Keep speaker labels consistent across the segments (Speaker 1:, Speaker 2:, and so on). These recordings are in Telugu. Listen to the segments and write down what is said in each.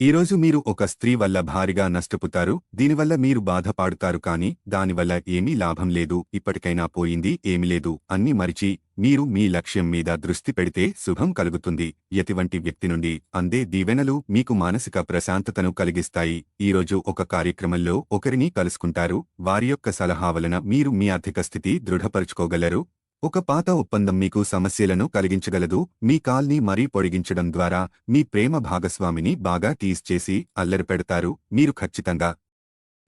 Speaker 1: ఈరోజు మీరు ఒక స్త్రీ వల్ల భారీగా నష్టపోతారు దీనివల్ల మీరు బాధపాడుతారు కాని దానివల్ల ఏమీ లాభం లేదు ఇప్పటికైనా పోయింది ఏమీ లేదు అన్ని మరిచి మీరు మీ లక్ష్యం మీద దృష్టి పెడితే శుభం కలుగుతుంది. ఎటువంటి వ్యక్తి నుండి అందే దీవెనలు మీకు మానసిక ప్రశాంతతను కలిగిస్తాయి. ఈరోజు ఒక కార్యక్రమంలో ఒకరిని కలుసుకుంటారు వారి యొక్క సలహా వలన మీరు మీ ఆర్థిక స్థితి దృఢపరుచుకోగలరు ఒక పాత ఒప్పందం మీకు సమస్యలను కలిగించగలదు. మీ కాల్ని మరీ పొడిగించడం ద్వారా మీ ప్రేమ భాగస్వామిని బాగా టీజ్ చేసి అల్లరి పెడతారు. మీరు ఖచ్చితంగా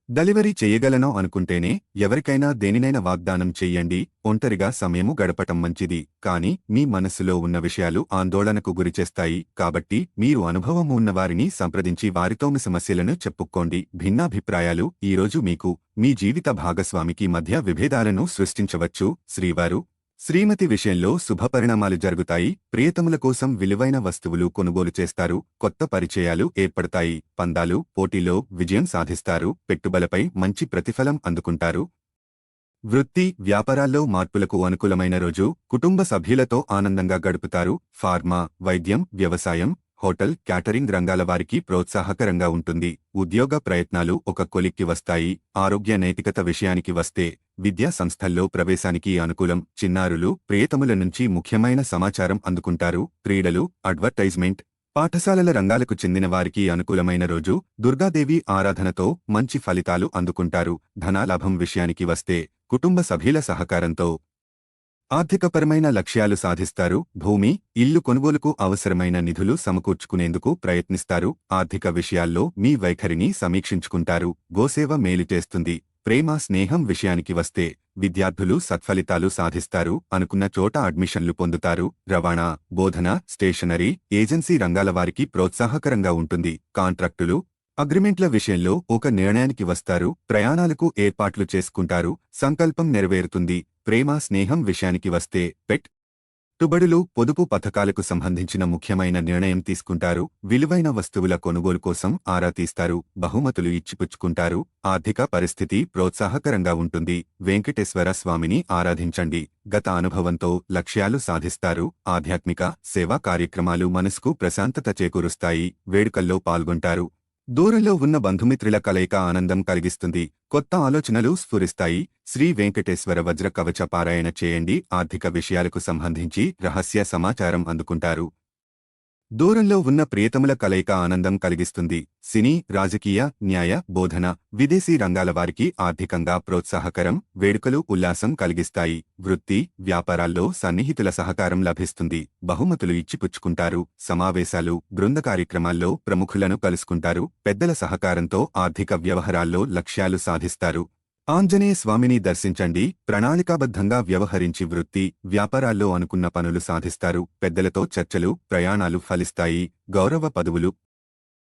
Speaker 1: డెలివరీ చెయ్యగలనో అనుకుంటేనే ఎవరికైనా దేనినైనా వాగ్దానం చెయ్యండి ఒంటరిగా సమయము గడపటం మంచిది. కాని మీ మనస్సులో ఉన్న విషయాలు ఆందోళనకు గురిచేస్తాయి కాబట్టి మీరు అనుభవం ఉన్నవారిని సంప్రదించి వారితో మీ సమస్యలను చెప్పుకోండి. భిన్నాభిప్రాయాలు ఈరోజు మీకు మీ జీవిత భాగస్వామికి మధ్య విభేదాలను సృష్టించవచ్చు. శ్రీవారు శ్రీమతి విషయంలో శుభపరిణామాలు జరుగుతాయి. ప్రియతముల కోసం విలువైన వస్తువులు కొనుగోలు చేస్తారు. కొత్త పరిచయాలు ఏర్పడతాయి. పందాలు పోటీలో విజయం సాధిస్తారు. పెట్టుబలపై మంచి ప్రతిఫలం అందుకుంటారు. వృత్తి వ్యాపారాల్లో మార్పులకు అనుకూలమైన రోజు. కుటుంబ సభ్యులతో ఆనందంగా గడుపుతారు. ఫార్మా వైద్యం వ్యవసాయం హోటల్ క్యాటరింగ్ రంగాల వారికి ప్రోత్సాహకరంగా ఉంటుంది. ఉద్యోగ ప్రయత్నాలు ఒక కొలిక్కి వస్తాయి. ఆరోగ్య నైతికత విషయానికి వస్తే విద్యా సంస్థల్లో ప్రవేశానికి అనుకూలం చిన్నారులు ప్రియతముల నుంచి ముఖ్యమైన సమాచారం అందుకుంటారు. క్రీడలు అడ్వర్టైజ్మెంట్ పాఠశాలల రంగాలకు చెందిన వారికి అనుకూలమైన రోజు దుర్గాదేవి ఆరాధనతో మంచి ఫలితాలు అందుకుంటారు. ధనాలాభం విషయానికి వస్తే కుటుంబ సభ్యుల సహకారంతో ఆర్థికపరమైన లక్ష్యాలు సాధిస్తారు భూమి ఇల్లు కొనుగోలుకు అవసరమైన నిధులు సమకూర్చుకునేందుకు ప్రయత్నిస్తారు ఆర్థిక విషయాల్లో మీ వైఖరిని సమీక్షించుకుంటారు గోసేవ మేలు చేస్తుంది ప్రేమ స్నేహం విషయానికి వస్తే విద్యార్థులు సత్ఫలితాలు సాధిస్తారు అనుకున్న చోట అడ్మిషన్లు పొందుతారు రవాణా బోధన స్టేషనరీ ఏజెన్సీ రంగాల వారికి ప్రోత్సాహకరంగా ఉంటుంది కాంట్రాక్టులు అగ్రిమెంట్ల విషయంలో ఒక నిర్ణయానికి వస్తారు ప్రయాణాలకు ఏర్పాట్లు చేసుకుంటారు సంకల్పం నెరవేరుతుంది ప్రేమ స్నేహం విషయానికి వస్తే పెట్. టుబడులు పొదుపు పథకాలకు సంబంధించిన ముఖ్యమైన నిర్ణయం తీసుకుంటారు. విలువైన వస్తువుల కొనుగోలు కోసం ఆరా తీస్తారు. బహుమతులు ఇచ్చిపుచ్చుకుంటారు. ఆర్థిక పరిస్థితి ప్రోత్సాహకరంగా ఉంటుంది. వెంకటేశ్వర స్వామిని ఆరాధించండి. గత అనుభవంతో లక్ష్యాలు సాధిస్తారు. ఆధ్యాత్మిక సేవా కార్యక్రమాలు మనసుకు ప్రశాంతత చేకూరుస్తాయి. వేడుకల్లో పాల్గొంటారు. దూరంలో ఉన్న బంధుమిత్రుల కలయిక ఆనందం కలిగిస్తుంది. కొత్త ఆలోచనలు స్ఫురిస్తాయి. శ్రీ వెంకటేశ్వర వజ్ర కవచ పారాయణ చేయండి. ఆర్థిక విషయాలకు సంబంధించి రహస్య సమాచారం అందుకుంటారు. దూరంలో ఉన్న ప్రియతముల కలయిక ఆనందం కలిగిస్తుంది. సినీ రాజకీయ న్యాయ బోధన విదేశీ రంగాల వారికి ఆర్థికంగా ప్రోత్సాహకరం వేడుకలు ఉల్లాసం కలిగిస్తాయి. వృత్తి వ్యాపారాల్లో సన్నిహితుల సహకారం లభిస్తుంది. బహుమతులు ఇచ్చిపుచ్చుకుంటారు. సమావేశాలు బృంద కార్యక్రమాల్లో ప్రముఖులను కలుసుకుంటారు. పెద్దల సహకారంతో ఆర్థిక వ్యవహారాల్లో లక్ష్యాలు సాధిస్తారు. ఆంజనేయ స్వామిని దర్శించండి ప్రణాళికాబద్ధంగా వ్యవహరించి వృత్తి వ్యాపారాల్లో అనుకున్న పనులు సాధిస్తారు పెద్దలతో చర్చలు ప్రయాణాలు ఫలిస్తాయి గౌరవ పదవులు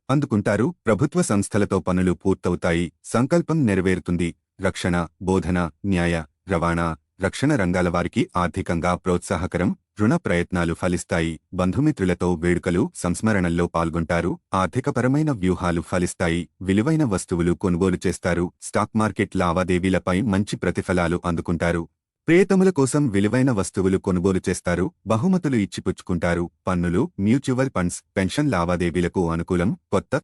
Speaker 1: అందుకుంటారు ప్రభుత్వ సంస్థలతో పనులు పూర్తవుతాయి సంకల్పం నెరవేరుతుంది రక్షణ బోధన న్యాయ రవాణా రక్షణ రంగాల వారికి ఆర్థికంగా ప్రోత్సాహకరం రుణ ప్రయత్నాలు ఫలిస్తాయి. బంధుమిత్రులతో వేడుకలు సంస్మరణల్లో పాల్గొంటారు. ఆర్థికపరమైన వ్యూహాలు ఫలిస్తాయి. విలువైన వస్తువులు కొనుగోలు చేస్తారు. స్టాక్ మార్కెట్ లావాదేవీలపై మంచి ప్రతిఫలాలు అందుకుంటారు. ప్రియతముల కోసం విలువైన వస్తువులు కొనుగోలు చేస్తారు. బహుమతులు ఇచ్చిపుచ్చుకుంటారు. పన్నులు మ్యూచువల్ ఫండ్స్ పెన్షన్ లావాదేవీలకు అనుకూలం కొత్త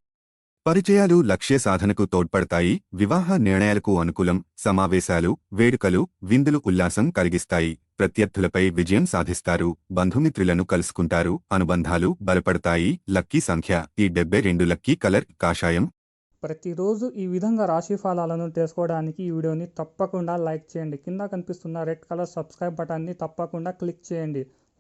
Speaker 1: పరిచయాలు లక్ష్య సాధనకు తోడ్పడతాయి వివాహ నిర్ణయాలకు అనుకూలం సమావేశాలు వేడుకలు విందులు ఉల్లాసం కలిగిస్తాయి ప్రత్యర్థులపై విజయం సాధిస్తారు బంధుమిత్రులను కలుసుకుంటారు అనుబంధాలు బలపడతాయి లక్కీ సంఖ్య ఈ డెబ్బై రెండు లక్కీ కలర్ కాషాయం.
Speaker 2: ప్రతిరోజు ఈ విధంగా రాశి ఫలాలను తెలుసుకోవడానికి ఈ వీడియోని తప్పకుండా లైక్ చేయండి. కింద కనిపిస్తున్న రెడ్ కలర్ సబ్స్క్రైబ్ బటన్ని తప్పకుండా క్లిక్ చేయండి.